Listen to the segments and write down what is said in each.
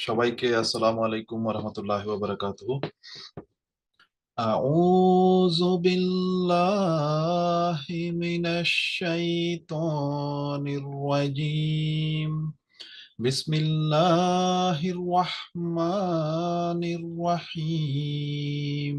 সবাইকে আসসালামু আলাইকুম রহমতুল্লাহ বারাকাতুহু أعوذ بالله من الشيطان الرجيم بسم الله الرحمن الرحيم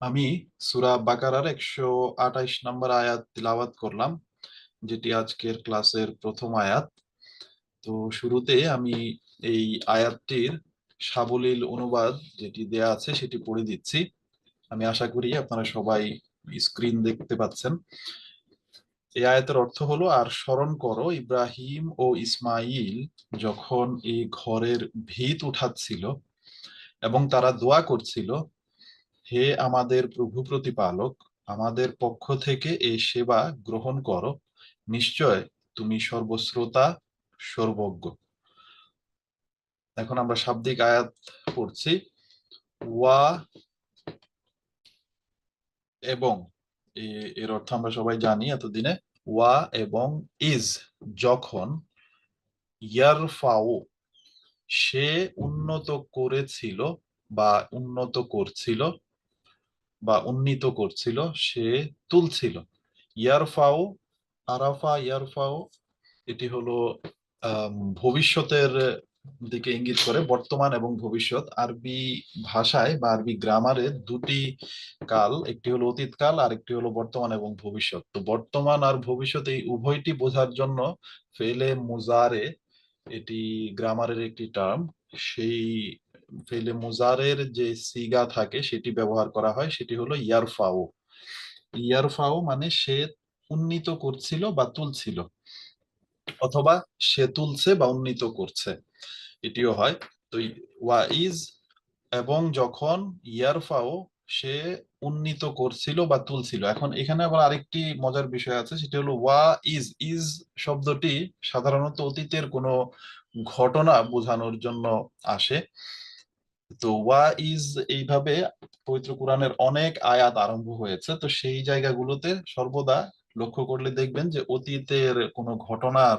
আমি সুরা বাকারার একশো আঠাইশ নম্বর আয়াত তিলাওয়াত করলাম, যেটি আজকের ক্লাসের প্রথম আয়াত। তো শুরুতে আমি এই আয়াতটির সাবলীল অনুবাদ যেটি দেয়া আছে সেটি পড়ে দিচ্ছি। আমি আশা করি আপনারা সবাই স্ক্রিন দেখতে পাচ্ছেন। এই আয়াতের অর্থ হলো, আর স্মরণ করো ইব্রাহিম ও ইসমাইল যখন এই ঘরের ভিত উঠাচ্ছিল এবং তারা দোয়া করছিল হে আমাদের প্রভু প্রতিপালক, আমাদের পক্ষ থেকে এই সেবা গ্রহণ করো। নিশ্চয় তুমি সর্বশ্রোতা, সর্বজ্ঞ। এখন আমরা শাব্দিক আয়াত পড়ছি। ওয়া এবং এর অর্থ আমরা সবাই জানি এতদিনে। ওয়া এবং ইজ যখন ইয়ারফাও সে উন্নত করেছিল বা উন্নত করছিল বা উন্নীত করছিল, সে তুলছিল। ইয়ারফাও, আরাফা ইয়ারফাও, এটি হলো ভবিষ্যতের দিকে ইঙ্গিত করে, বর্তমান এবং ভবিষ্যৎ। আরবি ভাষায় বা আরবি গ্রামারে দুটি কাল, একটি হলো অতীত কাল আর একটি হলো বর্তমান এবং ভবিষ্যৎ। তো বর্তমান আর ভবিষ্যৎ এই উভয়টি বোঝার জন্য ফেলে মুজারে এটি গ্রামারের একটি টার্ম সেই ফেলে মুজারের যে সিগা থাকে সেটি ব্যবহার করা হয়, সেটি হলো ইয়ারফাও। ইয়ারফাও মানে সে উন্নীত করছিল বা তুলছিল, অথবা সে তুলছে বা উন্নীত করছে, এটিও হয়। তো ওয়া ইজ, এবং যখন ইয়ারফাও সে উন্নীত করছিল বা তুলছিল, এখন এখানে আবার আরেকটি মজার বিষয় আছে, সেটি হলো ওয়া ইজ ইজ শব্দটি সাধারণত অতীতের কোনো ঘটনা বোঝানোর জন্য আসে। তো ওয়া ইজ এইভাবে পবিত্র কোরআনের অনেক আয়াত আরম্ভ হয়েছে? তো সেই জায়গাগুলোতে সর্বদা লক্ষ্য করলে দেখবেন যে অতীতের কোনো ঘটনার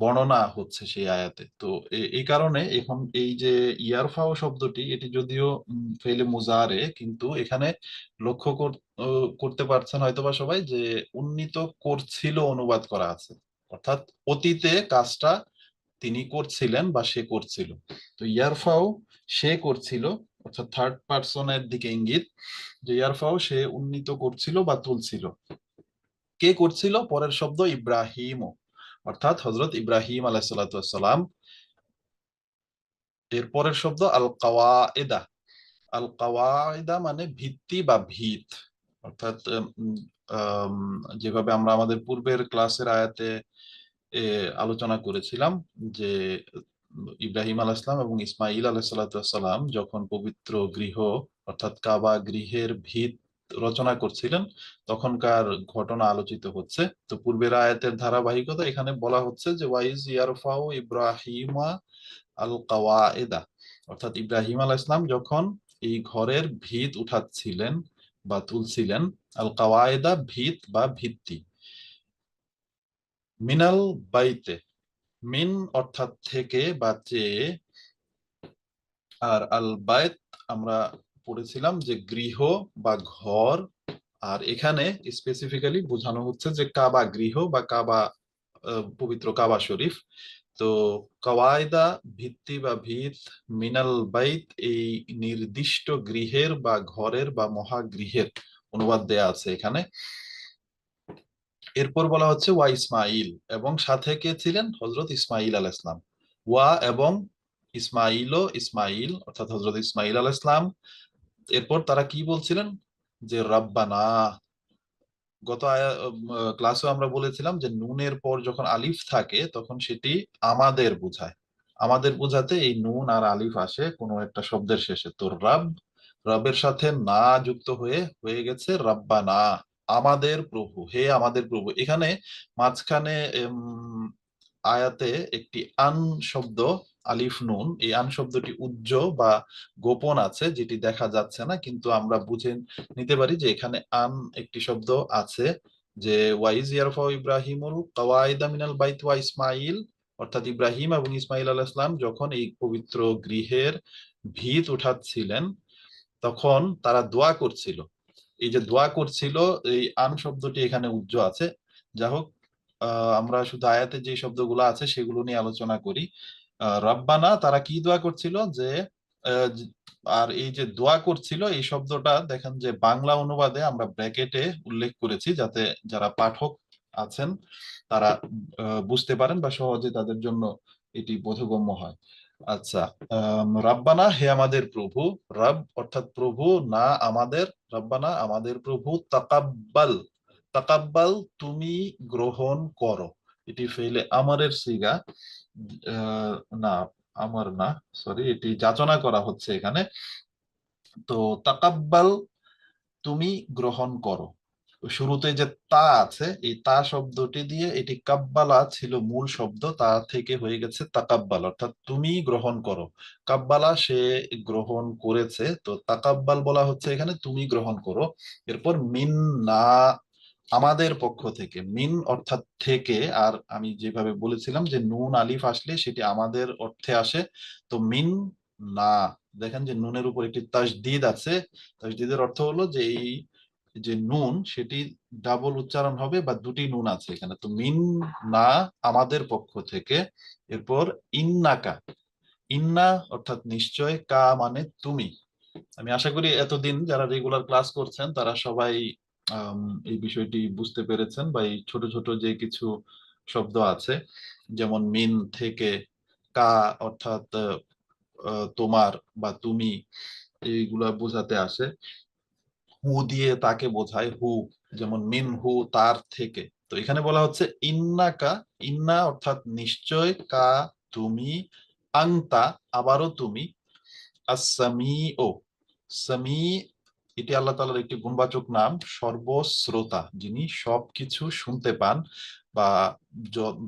বর্ণনা হচ্ছে সেই আয়াতে। তো এই কারণে এখন এই যে ইয়ারফাও শব্দটি, এটি যদিও ফেলে মুজারে কিন্তু এখানে লক্ষ্য করতে পারছেন হয়তোবা সবাই যে উন্নীত করছিল অনুবাদ করা আছে। অর্থাৎ অতীতে কাজটা তিনি করছিলেন বা সে করছিল। তো ইয়ারফাও সে করছিল, অর্থাৎ থার্ড পার্সনের দিকে ইঙ্গিত, যে ইয়ারফাও সে উন্নীত করছিল বা তুলছিল। কে করছিল? পরের শব্দ ইব্রাহিম অর্থাৎ হজরত ইব্রাহিম আলাহিসাল্লাম এর পরের শব্দ আল কাওয়ায়েদা আল কাওয়ায়েদা মানে ভিত্তি বা ভিত। অর্থাৎ যেভাবে আমরা আমাদের পূর্বের ক্লাসের আয়াতে আলোচনা করেছিলাম যে ইব্রাহিম আলাইসলাম এবং ইসমাইল আলাহিসাল্লাম যখন পবিত্র গৃহ অর্থাৎ কাবা গৃহের ভিত রচনা করছিলেন, তখনকার ঘটনা আলোচিত হচ্ছে। তো পূর্বের আয়াতের ধারাবাহিকতা এখানে বলা হচ্ছে যে ওয়াইজ ইয়ারফাও ইব্রাহিমা আল কাওয়ায়েদা অর্থাৎ ইব্রাহিম আল ইসলাম যখন এই ঘরের ভিত উঠাচ্ছিলেন বা তুলছিলেন আল কাওয়ায়েদা ভিত বা ভিত্তি। মিনাল বাইতে মিন অর্থাৎ থেকে বা চেয়ে আর আল বাইত আমরা পড়েছিলাম যে গৃহ বা ঘর, আর এখানে স্পেসিফিক্যালি বোঝানো হচ্ছে যে কাবা গৃহ বা কাবা পবিত্র কাবা শরীফ। তো কওয়ায়দা, ভিত্তি বা ভিত, মিনাল বাইত এই নির্দিষ্ট গৃহের বা ঘরের বা মহাগৃহের অনুবাদ দেয়া আছে এখানে। এরপর বলা হচ্ছে ওয়া ইসমাইল এবং সাথে কে ছিলেন? হজরত ইসমাইল আল ইসলাম ওয়া এবং ইসমাইল ও ইসমাইল অর্থাৎ হজরত ইসমাইল আল ইসলাম এরপর তারা কি বলছিলেন? যে রব্বানা, গত ক্লাসে আমরা বলেছিলাম যে নুনের পর যখন আলিফ থাকে, তখন সেটি আমাদের বুঝায়। আমাদের বুঝাতে এই নুন আর আলিফ আসে কোনো একটা শব্দের শেষে। তো রব, রবের সাথে না যুক্ত হয়ে হয়ে গেছে রব্বানা। আমাদের প্রভু, হে আমাদের প্রভু। এখানে মাঝখানে আয়াতে একটি আন শব্দ, আলিফ নুন, এই আন শব্দটি উজ্জ বা গোপন আছে, যেটি দেখা যাচ্ছে না, কিন্তু আমরা বুঝে নিতে পারি যে এখানে আন একটি শব্দ আছে, যে ওয়াইজ ইয়ারফা ইব্রাহিমুল কাওয়াইদা মিনাল বাইত ওয়া ইসমাইল, অর্থাৎ ইব্রাহিম এবং ইসমাইল আলাইহিস সালাম যখন এই পবিত্র গৃহের ভিত উঠাচ্ছিলেন, তখন তারা দোয়া করছিল। এই যে দোয়া করছিল, এই আন শব্দটি এখানে উজ্জ আছে। যা হোক আমরা শুধু আয়াতে যে শব্দগুলো আছে সেগুলো নিয়ে আলোচনা করি। রব্বানা তারা কি দোয়া করছিল? যে আর এই যে দোয়া করছিল, এই শব্দটা দেখেন যে বাংলা অনুবাদে আমরা ব্র্যাকেটে উল্লেখ করেছি যাতে যারা পাঠক আছেন তারা বুঝতে পারেন বা সহজে তাদের জন্য এটি বোধগম্য হয়। আচ্ছা রাব্বানা হে আমাদের প্রভু। রব অর্থাৎ প্রভু, না আমাদের। রাব্বানা, আমাদের প্রভু, তাকাব্বাল। তাকাব্বাল তুমি গ্রহণ করো। এটি ফেলে আমারের সিগা। না, আমার না সরি এটি যাচনা করা হচ্ছে এখানে। তো তাকাব্বাল তুমি গ্রহণ করো। শুরুতে যে তা আছে, এই তা শব্দটি দিয়ে এটি কাব্বালা ছিল মূল শব্দ, তা থেকে হয়ে গেছে তাকাব্বাল। অর্থাৎ তুমি গ্রহণ করো। কাব্বালা সে গ্রহণ করেছে, তো তাকাব্বাল বলা হচ্ছে এখানে তুমি গ্রহণ করো। এরপর মিন না, আমাদের পক্ষ থেকে, মিন অর্থাৎ থেকে, আর আমি যেভাবে বলেছিলাম যে নুন আলিফ আসলে সেটি আমাদের অর্থে আসে, তো মিন না, দেখেন যে নুনের উপর একটি তাসদিদ আছে, তাসদিদের অর্থ হলো যে এই যে নুন, সেটি ডাবল উচ্চারণ হবে বা দুটি নুন আছে এখানে। তো মিন না আমাদের পক্ষ থেকে, এরপর ইন্নাকা ইন্না অর্থাৎ নিশ্চয়, কা মানে তুমি। আমি আশা করি এতদিন যারা রেগুলার ক্লাস করছেন, তারা সবাই এই বিষয়টি বুঝতে পেরেছেন বা এই ছোট ছোট যে কিছু শব্দ আছে, যেমন মিন থেকে কা অর্থাৎ তোমার বা তুমি, এইগুলা বোঝাতে আসে। হু দিয়ে তাকে বোঝায় হু যেমন মিন হু তার থেকে। তো এখানে বলা হচ্ছে ইন্নাকা ইন্না অর্থাৎ নিশ্চয়, কা, তুমি, আংতা, আবারও তুমি ও সামি এটি আল্লাহ তালার একটি গুণবাচক নাম, সর্বশ্রোতা, যিনি সবকিছু শুনতে পান বা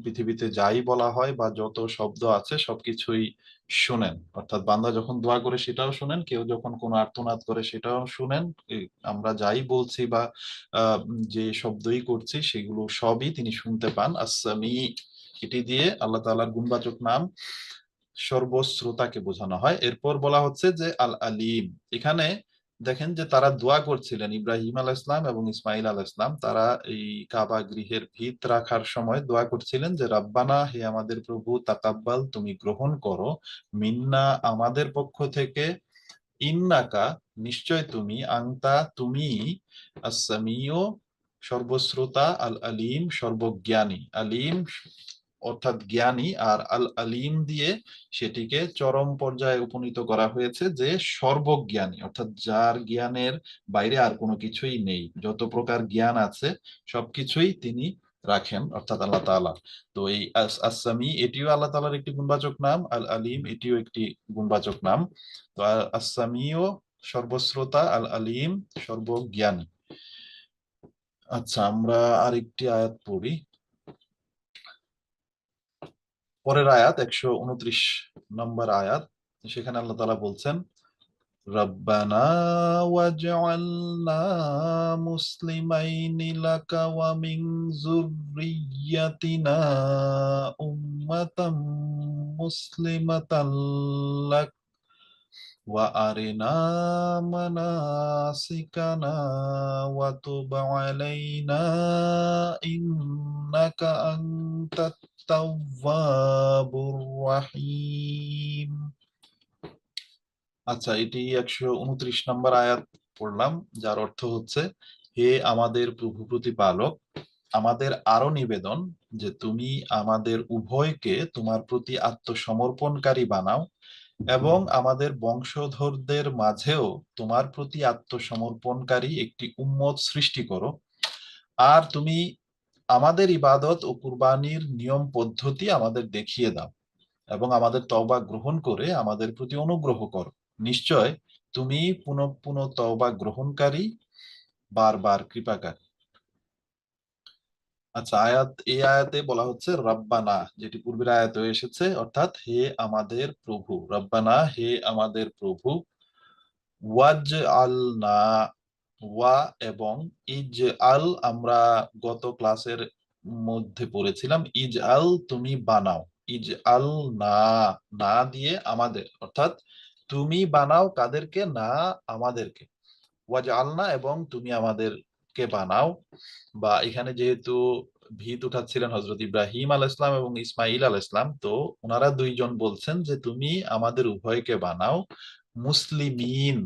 পৃথিবীতে যাই বলা হয় বা যত শব্দ আছে সবকিছুই শুনেন। অর্থাৎ বান্দা যখন দোয়া করে সেটাও শোনেন, কেউ যখন কোনো আর্তনাদ করে সেটাও শুনেন। আমরা যাই বলছি বা যে শব্দই করছি সেগুলো সবই তিনি শুনতে পান। আসামি এটি দিয়ে আল্লাহ তালার গুণবাচক নাম সর্বশ্রোতাকে বোঝানো হয়। এরপর বলা হচ্ছে যে আল আলিম এখানে দেখেন যে তারা দোয়া করছিলেন ইব্রাহিম আল ইসলাম এবং ইসমাইল আল ইসলাম তারা এই কাবা গৃহের ভিত রাখার সময় দোয়া করছিলেন যে, রাব্বানা, হে আমাদের প্রভু, তাকাব্বাল, তুমি গ্রহণ করো। মিন্না, আমাদের পক্ষ থেকে ইন্নাকা, নিশ্চয় তুমি আংতা তুমি আসামিও সর্বশ্রোতা আল আলিম সর্বজ্ঞানী। আলিম অর্থাৎ জ্ঞানী আর আল আলিম দিয়ে সেটিকে চরম পর্যায়ে উপনীত করা হয়েছে যে সর্বজ্ঞানী, অর্থাৎ যার জ্ঞানের বাইরে আর কোনো কিছুই নেই। যত প্রকার জ্ঞান আছে, সবকিছুই তিনি রাখেন, অর্থাৎ আল্লাহ তাআলা। তো এই আস- আসামি এটিও আল্লাহ তাআলার একটি গুণবাচক নাম, আল আলিম, এটিও একটি গুণবাচক নাম। তো আসামিও সর্বশ্রোতা, আল আলিম সর্বজ্ঞানী। আচ্ছা আমরা আরেকটি আয়াত পড়ি। পরের আয়াত একশো উনত্রিশ নম্বর আয়াত সেখানে আল্লাহ তাআলা বলছেন ربنا واجعلنا مسلمين لك ومن ذريتنا أمة مسلمة لك وأرنا مناسكنا وتب علينا إنك أنت তাওয়াবুর রাহিম। আচ্ছা এটি একশো নম্বর আয়াত পড়লাম, যার অর্থ হচ্ছে, হে আমাদের প্রভু প্রতিপালক, আমাদের আরও নিবেদন যে তুমি আমাদের উভয়কে তোমার প্রতি আত্মসমর্পণকারী বানাও এবং আমাদের বংশধরদের মাঝেও তোমার প্রতি আত্মসমর্পণকারী একটি উম্মত সৃষ্টি করো। আর তুমি আমাদের ইবাদত ও কুরবানির নিয়ম পদ্ধতি আমাদের দেখিয়ে দাও এবং আমাদের তওবা গ্রহণ করে আমাদের প্রতি অনুগ্রহ করো। নিশ্চয় তুমি পুনঃ পুনঃ তওবা গ্রহণকারী, বারবার কৃপাকারী। আচ্ছা আয়াত এই আয়াতে বলা হচ্ছে, রব্বানা যেটি পূর্বের আয়াতে এসেছে, অর্থাৎ, হে আমাদের প্রভু রব্বানা হে আমাদের প্রভু ওয়াজ আলনা ওয়া এবং ইজ আল আমরা গত ক্লাসের মধ্যে পড়েছিলাম। ইজ আল তুমি বানাও। ইজ আল না না দিয়ে আমাদের, অর্থাৎ তুমি বানাও কাদেরকে, না আমাদেরকে। ওয়াজ আলনা এবং তুমি আমাদেরকে বানাও। বা এখানে যেহেতু ভিত উঠাচ্ছিলেন হজরত ইব্রাহিম আল ইসলাম এবং ইসমাইল আল ইসলাম তো ওনারা দুইজন বলছেন যে তুমি আমাদের উভয়কে বানাও। মুসলিমিন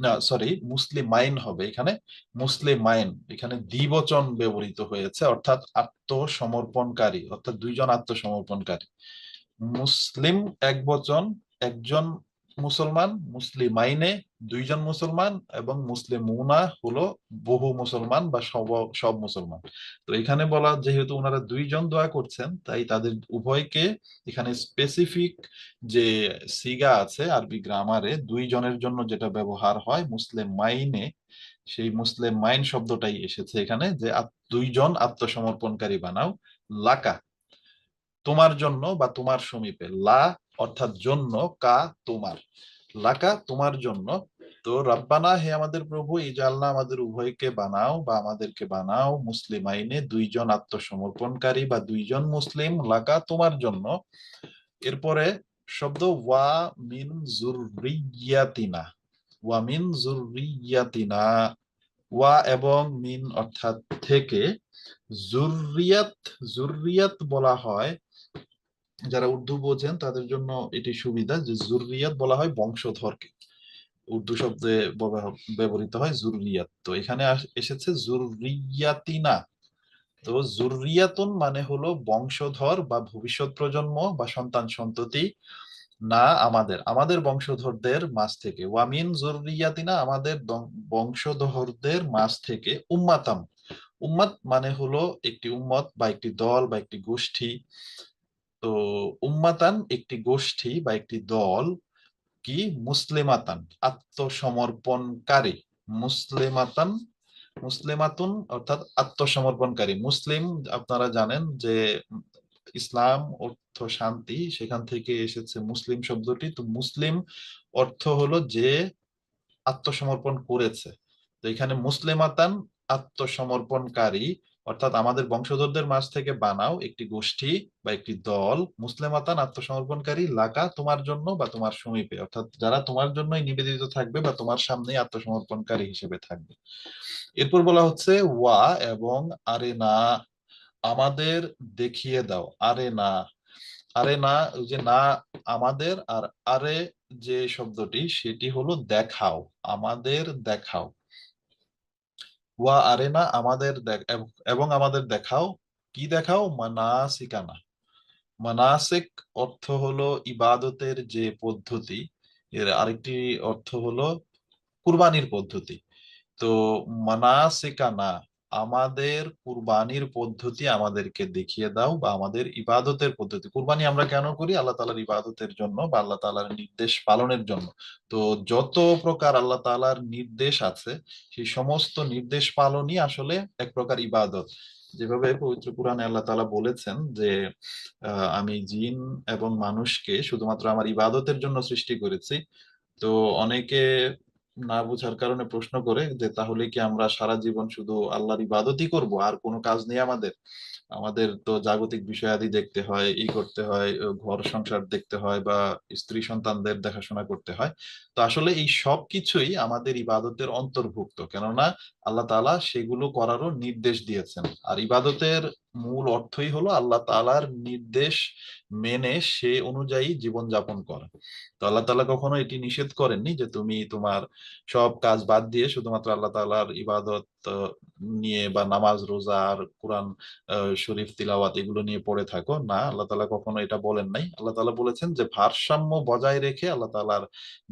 না সরি মুসলিমাইন হবে এখানে। মুসলিমাইন, এখানে দ্বিবচন ব্যবহৃত হয়েছে, অর্থাৎ আত্মসমর্পণকারী, অর্থাৎ দুইজন আত্মসমর্পণকারী। মুসলিম এক বচন একজন মুসলমান মুসলিমাইনে দুইজন মুসলমান এবং মুসলিমুনা হলো বহু মুসলমান বা সব সব মুসলমান। তো এখানে বলা যেহেতু ওনারা দুইজন দোয়া করছেন, তাই তাদের উভয়কে এখানে স্পেসিফিক যে সিগা আছে, আরবি গ্রামারে দুইজনের জন্য যেটা ব্যবহার হয় মুসলিম মাইনে, সেই মুসলিম মাইন শব্দটাই এসেছে এখানে যে দুইজন আত্মসমর্পণকারী বানাও, লাকা, তোমার জন্য বা তোমার সমীপে, লা অর্থাৎ জন্য কা তোমার। লাকা তোমার জন্য। তো রব্বানা, হে আমাদের প্রভু, এই জালনা আমাদের উভয়কে বানাও বা আমাদেরকে বানাও। মুসলিম আইনে দুইজন আত্মসমর্পণকারী বা দুইজন মুসলিম। লাকা তোমার জন্য। এরপরে শব্দ ওয়া মিন জুরিয়াতিনা ওয়া মিন জুরিয়াতিনা ওয়া এবং মিন অর্থাৎ থেকে। জুরিয়াত জুরিয়াত বলা হয় যারা উর্দু বোঝেন, তাদের জন্য এটি সুবিধা যে জুরিয়াত বলা হয় বংশধরকে। উর্দু শব্দে ব্যবহৃত হয় জুরিয়াত তো এখানে এসেছে জুরিয়াতিনা তো জুরিয়াতুন মানে হলো বংশধর বা ভবিষ্যৎ প্রজন্ম বা সন্তান সন্ততি, না আমাদের। আমাদের বংশধরদের মাছ থেকে। ওয়ামিন জুরিয়াতিনা আমাদের বংশধরদের মাছ থেকে উম্মাতাম। উম্মাত মানে হলো একটি উম্মত বা একটি দল বা একটি গোষ্ঠী। তো উম্মাতান একটি গোষ্ঠী বা একটি দল কি? মুসলিমাতান, আত্মসমর্পণকারী। মুসলিমাতান, মুসলিমাতুন অর্থাৎ আত্মসমর্পণকারী। মুসলিম আপনারা জানেন যে ইসলাম, অর্থ, শান্তি, সেখান থেকে এসেছে মুসলিম শব্দটি। তো মুসলিম অর্থ হলো যে আত্মসমর্পণ করেছে। তো এখানে মুসলিমাতান আত্মসমর্পণকারী অর্থাৎ আমাদের বংশধরদের মাঝ থেকে বানাও একটি গোষ্ঠী বা একটি দল মুসলিমাতান আত্মসমর্পণকারী লাকা তোমার জন্য বা তোমার সমীপে। অর্থাৎ যারা তোমার জন্যই নিবেদিত থাকবে বা তোমার সামনে আত্মসমর্পণকারী হিসেবে থাকবে। এরপর বলা হচ্ছে ওয়া এবং আরে না, আমাদের দেখিয়ে দাও। আরে না আরে না যে না আমাদের আর আরে যে শব্দটি, সেটি হলো দেখাও, আমাদের দেখাও। ওয়া আরেনা আমাদের এবং আমাদের দেখাও। কি দেখাও? মানাসিকানা। মানাসিক অর্থ হলো ইবাদতের যে পদ্ধতি, এর আরেকটি অর্থ হলো কুরবানির পদ্ধতি। তো মানাসিকানা আমাদের কুরবানির পদ্ধতি আমাদেরকে দেখিয়ে দাও বা আমাদের ইবাদতের পদ্ধতি। কুরবানি আমরা কেন করি? আল্লাহ তালার ইবাদতের জন্য বা আল্লাহ তালার নির্দেশ পালনের জন্য। তো যত প্রকার আল্লাহ তালার নির্দেশ আছে, সেই সমস্ত নির্দেশ পালনই আসলে এক প্রকার ইবাদত। যেভাবে পবিত্র পুরাণে আল্লাহ তালা বলেছেন যে আমি জিন এবং মানুষকে শুধুমাত্র আমার ইবাদতের জন্য সৃষ্টি করেছি। তো অনেকে না বুঝার কারণে প্রশ্ন করে যে, তাহলে কি আমরা সারা জীবন শুধু আল্লাহর ইবাদতই করব? আর কোনো কাজ নেই আমাদের? আমাদের তো জাগতিক বিষয়াদি দেখতে হয়, ই করতে হয় ঘর সংসার দেখতে হয় বা স্ত্রী সন্তানদের দেখাশোনা করতে হয়। তো আসলে এই সব কিছুই আমাদের ইবাদতের অন্তর্ভুক্ত। কেননা আল্লাহ তালা সেগুলো করারও নির্দেশ দিয়েছেন। আর ইবাদতের মূল অর্থই হলো আল্লাহ তালার নির্দেশ মেনে সে অনুযায়ী জীবন যাপন করা। তো আল্লাহ তালা কখনো এটি নিষেধ করেননি যে তুমি তোমার সব কাজ বাদ দিয়ে শুধুমাত্র আল্লাহ তালার ইবাদত নিয়ে বা নামাজ, রোজা আর কোরআন শরীফ, তিলাওয়াত এগুলো নিয়ে পড়ে থাকো। না, আল্লাহ তালা কখনো এটা বলেন নাই। আল্লাহ তালা বলেছেন যে ভারসাম্য বজায় রেখে আল্লাহ তালার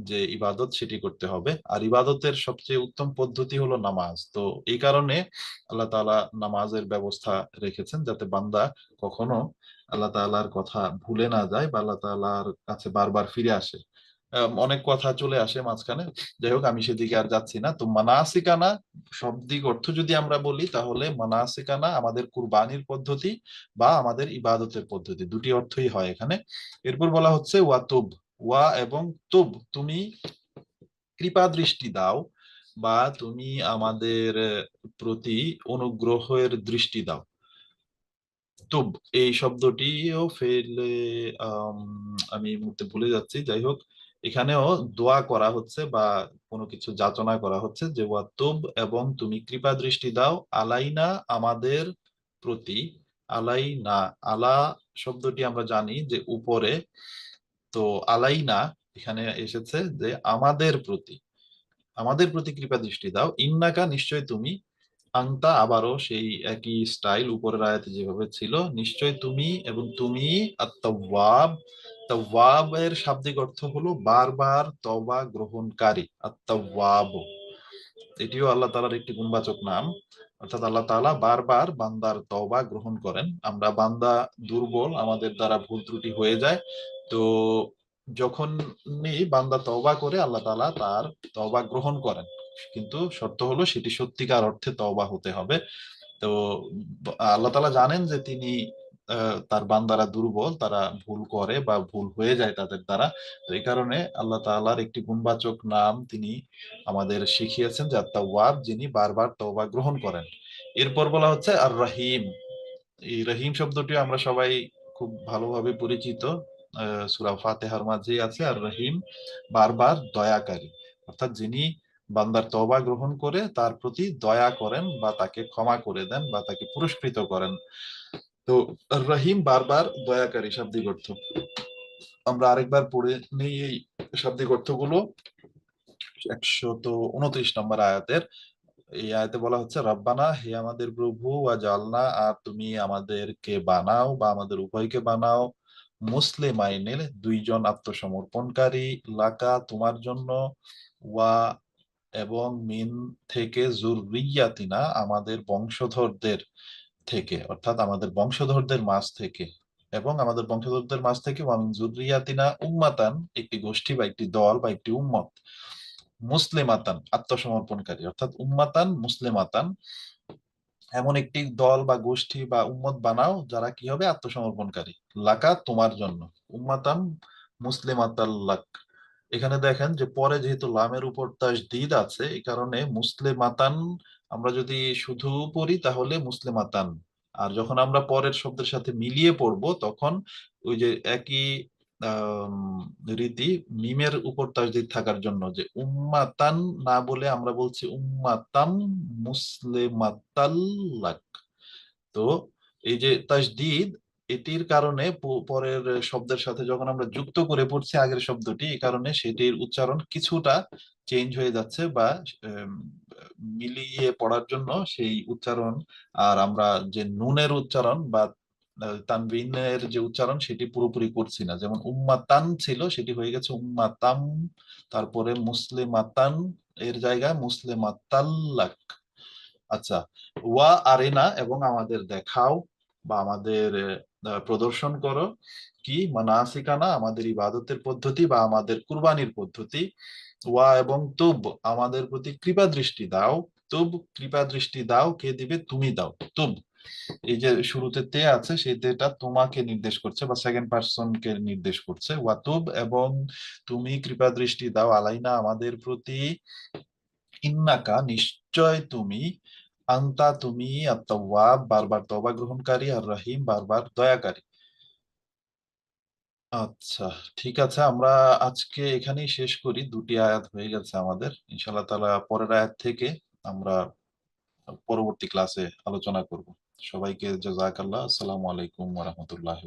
যে ইবাদত সেটি করতে হবে। আর ইবাদতের সবচেয়ে উত্তম পদ্ধতি হলো নামাজ। তো এই কারণে আল্লাহ তালা নামাজের ব্যবস্থা রেখেছেন যাতে বান্দা কখনো আল্লাহ তালার কথা ভুলে না যায় বা আল্লাহ তালার কাছে বারবার ফিরে আসে। অনেক কথা চলে আসে মাঝখানে। যাই হোক, আমি সেদিকে আর যাচ্ছি না। তো মানাসিকানা শব্দিক অর্থ যদি আমরা বলি, তাহলে মানাসিকানা আমাদের কুরবানির পদ্ধতি বা আমাদের ইবাদতের পদ্ধতি। দুটি অর্থই হয় এখানে। এরপর বলা হচ্ছে, ওয়া তুব, ওয়া এবং তুব। তুমি কৃপা দৃষ্টি দাও বা তুমি আমাদের প্রতি অনুগ্রহের দৃষ্টি দাও। তুব এই শব্দটিও ফেলে, আমি মুহূর্তে ভুলে যাচ্ছি। যাই হোক, এখানেও দোয়া করা হচ্ছে বা কোনো কিছু যাচনা করা হচ্ছে যে, ওয়া তুব এবং তুমি কৃপা দৃষ্টি দাও, আলাইনা আমাদের প্রতি, আলাইনা। আলা শব্দটি আমরা জানি যে, উপরে। তো আলাইনা এখানে এসেছে যে, আমাদের প্রতি আমাদের প্রতি কৃপা দৃষ্টি দাও। ইন্নাকা নিশ্চয় তুমি আংতা আবারও সেই একই স্টাইল উপরের আয়াতে যেভাবে ছিল, নিশ্চয় তুমি এবং তুমি তাওয়াব এর শাব্দিক অর্থ হলো বারবার তবা গ্রহণকারী, আত্মাওয়াব। এটিও আল্লাহ তালার একটি গুণবাচক নাম। অর্থাৎ আল্লাহ তালা বারবার বান্দার তওবা গ্রহণ করেন। আমরা বান্দা দুর্বল, আমাদের দ্বারা ভুল ত্রুটি হয়ে যায়। তো যখনই বান্দা তওবা করে, আল্লাহ তালা তার তওবা গ্রহণ করেন। কিন্তু শর্ত হলো সেটি সত্যিকার অর্থে তওবা হতে হবে। তো আল্লাহ তাআলা জানেন যে তিনি তার বান্দারা দুর্বল, তারা ভুল করে বা ভুল হয়ে যায় তাদের দ্বারা। তো এই কারণে আল্লাহ তাআলার একটি গুণবাচক নাম তিনি আমাদের শিখিয়েছেন যে আত্মাওয়াব, যিনি বারবার তওবা গ্রহণ করেন। এরপর বলা হচ্ছে আর রহিম এই রহিম শব্দটি আমরা সবাই খুব ভালোভাবে পরিচিত। ফাতেহার ফাতিহার মাঝেই আছে আর রহিম বারবার দয়াকারী। অর্থাৎ যিনি বান্দার তওবা গ্রহণ করে তার প্রতি দয়া করেন বা তাকে ক্ষমা করে দেন বা তাকে পুরস্কৃত করেন। তো রহিম বারবার দয়াকারী শাব্দিক অর্থ আমরা আরেকবার পড়ে নেই এই শাব্দিক অর্থগুলো একশত উনত্রিশ নম্বর আয়াতের। এই আয়াতে বলা হচ্ছে, রব্বানা, হে আমাদের প্রভু ওয়া জালনা আর তুমি আমাদেরকে বানাও বা আমাদের উভয়কে বানাও। মুসলিম আইনের দুইজন আত্মসমর্পণকারী, লাকা তোমার জন্য, ওয়া এবং মিন থেকে জুররিয়াতিনা আমাদের বংশধরদের থেকে, অর্থাৎ আমাদের বংশধরদের মাঝ থেকে। এবং আমাদের বংশধরদের মাঝ থেকে ওয়ামিন জুররিয়াতিনা উম্মাতান, একটি গোষ্ঠী বা একটি দল বা একটি উম্মত। মুসলিমাতান, আত্মসমর্পণকারী, অর্থাৎ উম্মাতান, মুসলিমাতান। এমন একটি দল বা গোষ্ঠী বা উম্মত বানাও যারা কি হবে? আত্মসমর্পণকারী। লাকা তোমার জন্য। উম্মাতান মুসলিমাতাল্লাক। এখানে দেখেন যে পরে যেহেতু লামের উপর তাস দিদ আছে, এই কারণে মুসলিমাতান আমরা যদি শুধু পড়ি তাহলে মুসলিমাতান। আর যখন আমরা পরের শব্দের সাথে মিলিয়ে পড়ব, তখন ওই যে একই রীতি মিমের উপর তাসদিদ থাকার জন্য যে উম্মাতান না বলে আমরা বলছি উম্মাতাম মুসলিমাতাল্লাক। তো এই যে তাসদিদ এটির কারণে পরের শব্দের সাথে যখন আমরা যুক্ত করে পড়ছি আগের শব্দটি এই কারণে সেটির উচ্চারণ কিছুটা চেঞ্জ হয়ে যাচ্ছে বা মিলিয়ে পড়ার জন্য সেই উচ্চারণ আর আমরা যে নুনের উচ্চারণ বা তানবিনের যে উচ্চারণ সেটি পুরোপুরি করছি না। যেমন উম্মাতান ছিল, সেটি হয়ে গেছে উম্মাতাম, তারপরে মুসলিমাতান, এর জায়গায় মুসলিমাতাল্লাক। আচ্ছা ওয়া আরেনা এবং আমাদের দেখাও বা আমাদের প্রদর্শন করো কি? মানাসিকানা আমাদের ইবাদতের পদ্ধতি বা আমাদের কুরবানির পদ্ধতি। ওয়া এবং তুব, আমাদের প্রতি কৃপা দৃষ্টি দাও। তুব, কৃপা দৃষ্টি দাও, কে দিবে? তুমি দাও। তুব। এই যে শুরুতে তে আছে, সেই তেটা তোমাকে নির্দেশ করছে বা সেকেন্ড পার্সন কে নির্দেশ করছে। ওয়া ওয়াতুব এবং তুমি কৃপা দৃষ্টি দাও। আলাইনা আমাদের প্রতি ইন্নাকা, নিশ্চয় তুমি আন্তা তুমি আত্তাওয়াব বারবার তওবা গ্রহণকারী, আর রহিম বারবার দয়াকারী। আচ্ছা ঠিক আছে, আমরা আজকে এখানেই শেষ করি। দুটি আয়াত হয়ে গেছে আমাদের। ইনশাআল্লাহ তাআলা পরের আয়াত থেকে আমরা পরবর্তী ক্লাসে আলোচনা করব। সবাইকে জাযাকাল্লাহ। আসসালামু আলাইকুম ওয়া রাহমাতুল্লাহি